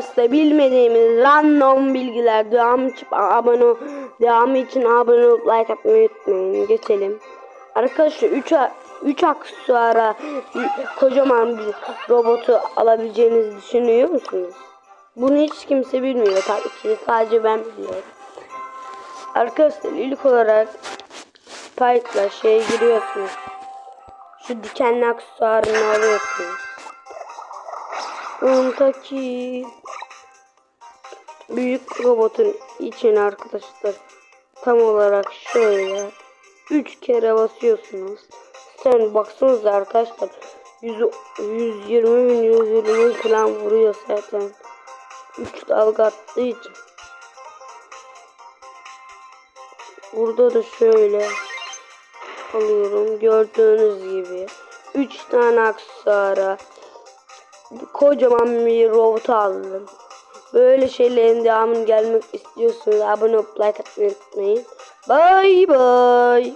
Size bilmediğimiz random bilgiler devam için abone devam için abone olup like atmayı unutmayın. Geçelim. Arkadaşlar 3 3 aksesuara kocaman bir robotu alabileceğinizi düşünüyor musunuz? Bunu hiç kimse bilmiyor tabii ki sadece ben biliyorum. Arkadaşlar ilk olarak Spike'la şeye giriyorsunuz. Şu dikenli aksesuarını alıyorsunuz. Ondaki büyük robotun için arkadaşlar tam olarak şöyle 3 kere basıyorsunuz. Sen baksanıza arkadaşlar 100, 120 bin 120 bin falan vuruyor zaten. 3 dalga attığı için. Burada da şöyle alıyorum. Gördüğünüz gibi 3 tane aksesuara kocaman bir robot aldım. Böyle şeylerin devamını gelmek istiyorsanız abone olup like atmayı unutmayın. Bye bye.